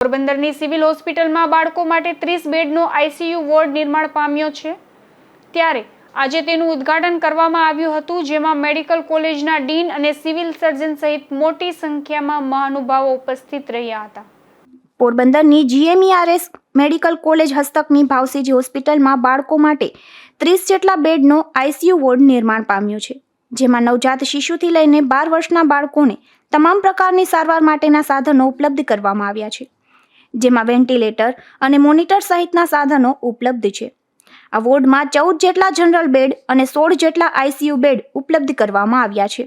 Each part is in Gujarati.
પોરબંદરની સિવિલ હોસ્પિટલમાં બાળકો માટે ત્રીસ બેડનો આઈસીયુ વોર્ડ નિર્માણ પામ્યો છે. ત્યારે આજે તેનું ઉદ્ઘાટન કરવામાં આવ્યું હતું, જેમાં મેડિકલ કોલેજના ડીન અને સિવિલ સર્જન સહિત મોટી સંખ્યામાં મહાનુભાવો ઉપસ્થિત રહ્યા હતા. પોરબંદરની જીએમઈઆરએસ મેડિકલ કોલેજ હસ્તકની ભાવસીજી હોસ્પિટલમાં બાળકો માટે ત્રીસ જેટલા બેડનો આઈસીયુ વોર્ડ નિર્માણ પામ્યો છે, જેમાં નવજાત શિશુથી લઈને બાર વર્ષના બાળકોને તમામ પ્રકારની સારવાર માટેના સાધનો ઉપલબ્ધ કરવામાં આવ્યા છે. જેમાં વેન્ટિલેટર અને મોનિટર સહિતના સાધનો ઉપલબ્ધ છે. આ વોર્ડમાં ચૌદ જેટલા જનરલ બેડ અને સોળ જેટલા આઈસીયુ બેડ ઉપલબ્ધ કરવામાં આવ્યા છે.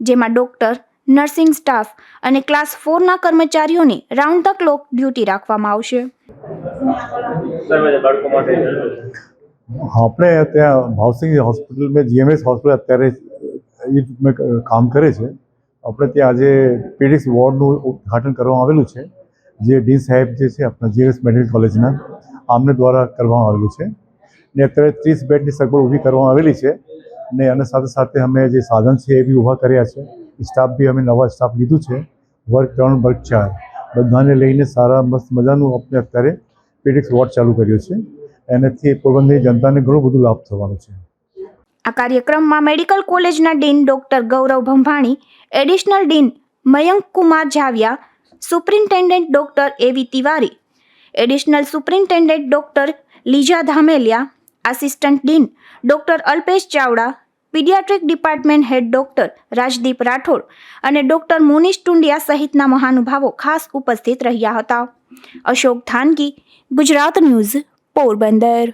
જેમાં ડોક્ટર નર્સિંગ સ્ટાફ અને ક્લાસ ફોરના કર્મચારીઓની રાઉન્ડ ધ ક્લોક ડ્યુટી રાખવામાં આવશે. આપણે ત્યાં ભાવસિંહ હોસ્પિટલ મેં જીએમએસ હોસ્પિટલ અત્યારે મેં કામ કરે છે. આપણે ત્યાં આજે પીડિક્સ વોર્ડનું ઉદ્ઘાટન કરવામાં આવેલું છે. જે ડીન સાહેબ જે છે આપણા જીએસ મેડિકલ કોલેજના, આમને દ્વારા કરવામાં આવેલું છે. ને અત્યારે ત્રીસ બેડની સગવડ ઊભી કરવામાં આવેલી છે ને અને સાથે સાથે અમે જે સાધન છે એ બી ઊભા કર્યા છે. સ્ટાફ બી અમે નવા સ્ટાફ લીધું છે. વર્ગ ત્રણ, વર્ગ ચાર. બધાને લઈને સારા, મસ્ત મજાનું આપણે અત્યારે પીડિક્સ વોર્ડ ચાલુ કર્યો છે. એનાથી પોરબંદરની જનતાને ઘણું બધું લાભ થવાનો છે. આ કાર્યક્રમમાં મેડિકલ કોલેજના dean doctor Gaurav Bhambhani, additional dean Mayank Kumar Zavia superintendent doctor A V Tiwari. Additional superintendent doctor Lija Dhameliya, assistant dean doctor Alpesh Chavda, paediatric department head doctor Rajdeep Rathod અને ડૉક્ટર મુનીશ ટુંડિયા સહિતના મહાનુભાવો ખાસ ઉપસ્થિત રહ્યા હતા. અશોક થાનગી, ગુજરાત ન્યૂઝ, પોરબંદર.